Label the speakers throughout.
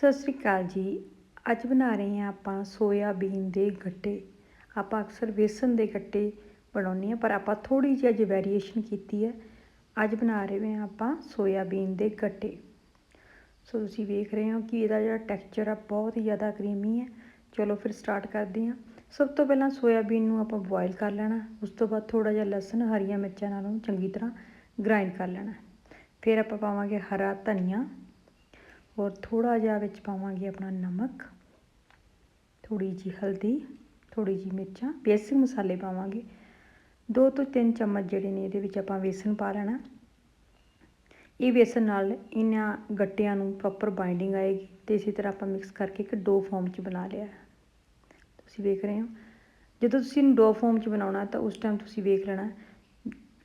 Speaker 1: ਸਤਿ ਸ਼੍ਰੀ ਅਕਾਲ ਜੀ। ਅੱਜ ਬਣਾ ਰਹੇ ਹਾਂ ਆਪਾਂ ਸੋਇਆਬੀਨ ਦੇ ਗੱਟੇ। ਆਪਾਂ ਅਕਸਰ ਵੇਸਣ ਦੇ ਗੱਟੇ ਬਣਾਉਂਦੇ ਹਾਂ, ਪਰ ਆਪਾਂ ਥੋੜੀ ਜਿਹੀ ਅੱਜ ਵੈਰੀਏਸ਼ਨ ਕੀਤੀ ਹੈ। ਅੱਜ ਬਣਾ ਰਹੇ ਹਾਂ ਆਪਾਂ ਸੋਇਆਬੀਨ ਦੇ ਗੱਟੇ। ਸੋ ਤੁਸੀਂ ਵੇਖ ਰਹੇ ਹੋ ਕਿ ਇਹਦਾ ਜਿਹੜਾ ਟੈਕਸਚਰ ਆ ਬਹੁਤ ਹੀ ਜ਼ਿਆਦਾ ਕਰੀਮੀ ਹੈ। ਚਲੋ ਫਿਰ ਸਟਾਰਟ ਕਰਦੇ ਹਾਂ। ਸਭ ਤੋਂ ਪਹਿਲਾਂ ਸੋਇਆਬੀਨ ਨੂੰ ਆਪਾਂ ਬੋਇਲ ਕਰ ਲੈਣਾ। ਉਸ ਤੋਂ ਬਾਅਦ ਥੋੜਾ ਜਿਹਾ ਲਸਣ, ਹਰੀਆਂ ਮਿਰਚਾਂ ਨਾਲ ਉਹਨੂੰ ਚੰਗੀ ਤਰ੍ਹਾਂ ਗ੍ਰਾਈਂਡ ਕਰ ਲੈਣਾ। ਫਿਰ ਆਪਾਂ ਪਾਵਾਂਗੇ ਹਰਾ ਧਨੀਆ। ਔਰ ਥੋੜਾ ਜਿਹਾ ਵਿੱਚ ਪਾਵਾਂਗੇ ਆਪਣਾ ਨਮਕ। ਥੋੜੀ ਜੀ ਹਲਦੀ ਥੋੜੀ ਜੀ ਮਿਰਚਾਂ ਬੇਸਿਕ ਮਸਾਲੇ ਪਾਵਾਂਗੇ। ਦੋ ਤੋਂ ਤਿੰਨ ਚਮਚ ਜਿਹੜੇ ਨੇ ਇਹਦੇ ਵਿੱਚ ਆਪਾਂ ਵੇਸਣ ਪਾ ਲੈਣਾ। ਇਹ ਵੇਸਣ ਨਾਲ ਇਹਨਾਂ ਗੱਟਿਆਂ ਨੂੰ ਪ੍ਰੋਪਰ ਬਾਈਂਡਿੰਗ ਆਏਗੀ ਤੇ ਇਸੇ ਤਰ੍ਹਾਂ ਆਪਾਂ ਮਿਕਸ ਕਰਕੇ ਇੱਕ ਡੋ ਫਾਰਮ 'ਚ ਬਣਾ ਲਿਆ ਤੁਸੀਂ ਵੇਖ ਰਹੇ ਹੋ? ਜਦੋਂ ਤੁਸੀਂ ਇਹਨੂੰ ਡੋ ਫਾਰਮ 'ਚ ਬਣਾਉਣਾ ਤਾਂ ਉਸ ਟਾਈਮ ਤੁਸੀਂ ਵੇਖ ਲੈਣਾ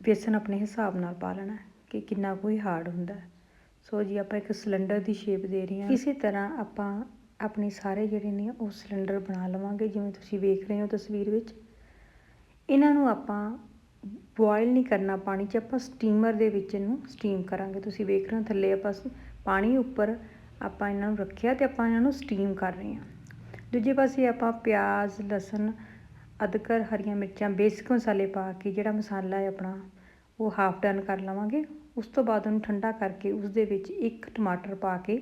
Speaker 1: ਵੇਸਣ ਆਪਣੇ ਹਿਸਾਬ ਨਾਲ ਪਾ ਲੈਣਾ ਕਿ ਕਿੰਨਾ ਕੋਈ ਹਾਰਡ ਹੁੰਦਾ ਸੋ ਜੀ ਆਪਾਂ ਇੱਕ ਸਿਲੰਡਰ ਦੀ ਸ਼ੇਪ ਦੇ ਰਹੇ ਹਾਂ। ਇਸੇ ਤਰ੍ਹਾਂ ਆਪਾਂ ਆਪਣੇ ਸਾਰੇ ਜਿਹੜੇ ਨੇ ਉਹ ਸਿਲੰਡਰ ਬਣਾ ਲਵਾਂਗੇ। ਜਿਵੇਂ ਤੁਸੀਂ ਵੇਖ ਰਹੇ ਹੋ ਤਸਵੀਰ ਵਿੱਚ। ਇਹਨਾਂ ਨੂੰ ਆਪਾਂ ਬੋਇਲ ਨਹੀਂ ਕਰਨਾ ਪਾਣੀ 'ਚ, ਆਪਾਂ ਸਟੀਮਰ ਦੇ ਵਿੱਚ ਇਹਨੂੰ ਸਟੀਮ ਕਰਾਂਗੇ। ਤੁਸੀਂ ਵੇਖ ਰਹੇ ਹੋ ਥੱਲੇ ਆਪਾਂ ਪਾਣੀ ਉੱਪਰ ਆਪਾਂ ਇਹਨਾਂ ਨੂੰ ਰੱਖਿਆ ਤੇ ਆਪਾਂ ਇਹਨਾਂ ਨੂੰ ਸਟੀਮ ਕਰ ਰਹੇ ਹਾਂ। ਦੂਜੇ ਪਾਸੇ ਆਪਾਂ ਪਿਆਜ਼, ਲਸਣ, ਅਦਰਕ, ਹਰੀਆਂ ਮਿਰਚਾਂ ਬੇਸਿਕ ਮਸਾਲੇ ਪਾ ਕੇ ਜਿਹੜਾ ਮਸਾਲਾ ਹੈ ਆਪਣਾ ਉਹ ਹਾਫ ਡਨ ਕਰ ਲਵਾਂਗੇ। ਉਸ ਤੋਂ ਬਾਅਦ ਉਹਨੂੰ ਠੰਡਾ ਕਰਕੇ ਉਸ ਦੇ ਵਿੱਚ ਇੱਕ ਟਮਾਟਰ ਪਾ ਕੇ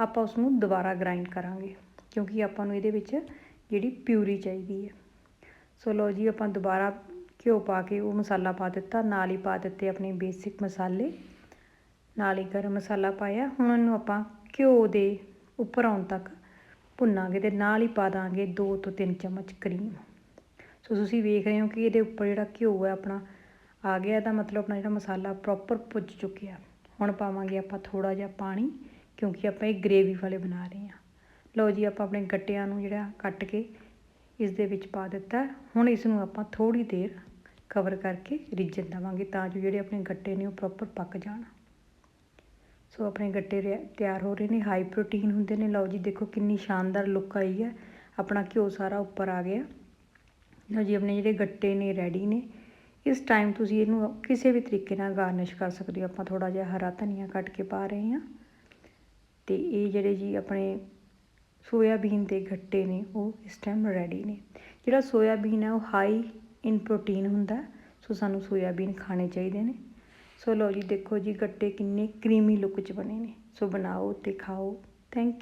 Speaker 1: ਆਪਾਂ ਉਸ ਨੂੰ ਦੁਬਾਰਾ ਗ੍ਰਾਈਂਡ ਕਰਾਂਗੇ, ਕਿਉਂਕਿ ਆਪਾਂ ਨੂੰ ਇਹਦੇ ਵਿੱਚ ਜਿਹੜੀ ਪਿਊਰੀ ਚਾਹੀਦੀ ਹੈ। ਸੋ ਲੋ ਜੀ, ਆਪਾਂ ਦੁਬਾਰਾ ਘਿਓ ਪਾ ਕੇ ਉਹ ਮਸਾਲਾ ਪਾ ਦਿੱਤਾ। ਨਾਲ ਹੀ ਪਾ ਦਿੱਤੇ ਆਪਣੇ ਬੇਸਿਕ ਮਸਾਲੇ। ਨਾਲ ਹੀ ਗਰਮ ਮਸਾਲਾ ਪਾਇਆ। ਹੁਣ ਉਹਨੂੰ ਆਪਾਂ ਘਿਓ ਦੇ ਉੱਪਰ ਆਉਣ ਤੱਕ ਭੁੰਨਾਂਗੇ ਤੇ ਨਾਲ ਹੀ ਪਾ ਦਾਂਗੇ 2 ਤੋਂ 3 ਚਮਚ ਕਰੀਮ ਸੋ ਤੁਸੀਂ ਵੇਖ ਰਹੇ ਹੋ ਕਿ ਇਹਦੇ ਉੱਪਰ ਜਿਹੜਾ ਘਿਓ ਹੈ ਆਪਣਾ ਆ ਗਿਆ ਤਾਂ ਮਤਲਬ ਆਪਣਾ ਜਿਹੜਾ ਮਸਾਲਾ ਪ੍ਰੋਪਰ ਪੁੱਜ ਚੁੱਕਿਆ। ਹੁਣ ਪਾਵਾਂਗੇ ਆਪਾਂ ਥੋੜਾ ਜਿਹਾ ਪਾਣੀ, ਕਿਉਂਕਿ ਆਪਾਂ ਇਹ ਗ੍ਰੇਵੀ ਵਾਲੇ ਬਣਾ ਰਹੇ ਹਾਂ। ਲਓ ਜੀ, ਆਪਾਂ ਆਪਣੇ ਗੱਟਿਆਂ ਨੂੰ ਜਿਹੜਾ ਕੱਟ ਕੇ ਇਸ ਦੇ ਵਿੱਚ ਪਾ ਦਿੱਤਾ। ਹੁਣ ਇਸ ਨੂੰ ਆਪਾਂ ਥੋੜੀ ਦੇਰ ਕਵਰ ਕਰਕੇ ਰਿੱਝਣ ਦੇਵਾਂਗੇ, ਤਾਂ ਜੋ ਜਿਹੜੇ ਆਪਣੇ ਗੱਟੇ ਨੇ ਉਹ ਪ੍ਰੋਪਰ ਪੱਕ ਜਾਣ। ਸੋ ਆਪਣੇ ਗੱਟੇ ਤਿਆਰ ਹੋ ਰਹੇ ਨੇ ਹਾਈ ਪ੍ਰੋਟੀਨ ਹੁੰਦੇ ਨੇ। ਲਓ ਜੀ, ਦੇਖੋ ਕਿੰਨੀ ਸ਼ਾਨਦਾਰ ਲੁੱਕ ਆਈ ਹੈ। ਆਪਣਾ ਘਿਓ ਸਾਰਾ ਉੱਪਰ ਆ ਗਿਆ। ਲਓ ਜੀ, ਆਪਣੇ ਜਿਹੜੇ ਗੱਟੇ ਨੇ ਰੈਡੀ ਨੇ ਇਸ ਟਾਈਮ ਤੁਸੀਂ ਇਹਨੂੰ ਕਿਸੇ ਵੀ ਤਰੀਕੇ ਨਾਲ ਗਾਰਨਿਸ਼ ਕਰ ਸਕਦੇ ਹੋ। ਆਪਾਂ ਥੋੜਾ ਜਿਹਾ ਹਰਾ ਧਨੀਆ ਕੱਟ ਕੇ ਪਾ ਰਹੇ ਹਾਂ। ਤੇ ਇਹ ਜਿਹੜੇ ਜੀ ਆਪਣੇ ਸੋਇਆਬੀਨ ਦੇ ਗੱਟੇ ਨੇ, ਉਹ ਇਸ ਟਾਈਮ ਰੈਡੀ ਨੇ। ਜਿਹੜਾ ਸੋਇਆਬੀਨ ਹੈ, ਉਹ ਹਾਈ ਇਨ ਪ੍ਰੋਟੀਨ ਹੁੰਦਾ ਸੋ ਸਾਨੂੰ ਸੋਇਆਬੀਨ ਖਾਣੇ ਚਾਹੀਦੇ ਨੇ। ਸੋ ਲਓ ਜੀ, ਦੇਖੋ ਜੀ, ਗੱਟੇ ਕਿੰਨੇ ਕਰੀਮੀ ਲੁੱਕ 'ਚ ਬਣੇ ਨੇ। ਸੋ ਬਣਾਓ ਤੇ ਖਾਓ। Thank you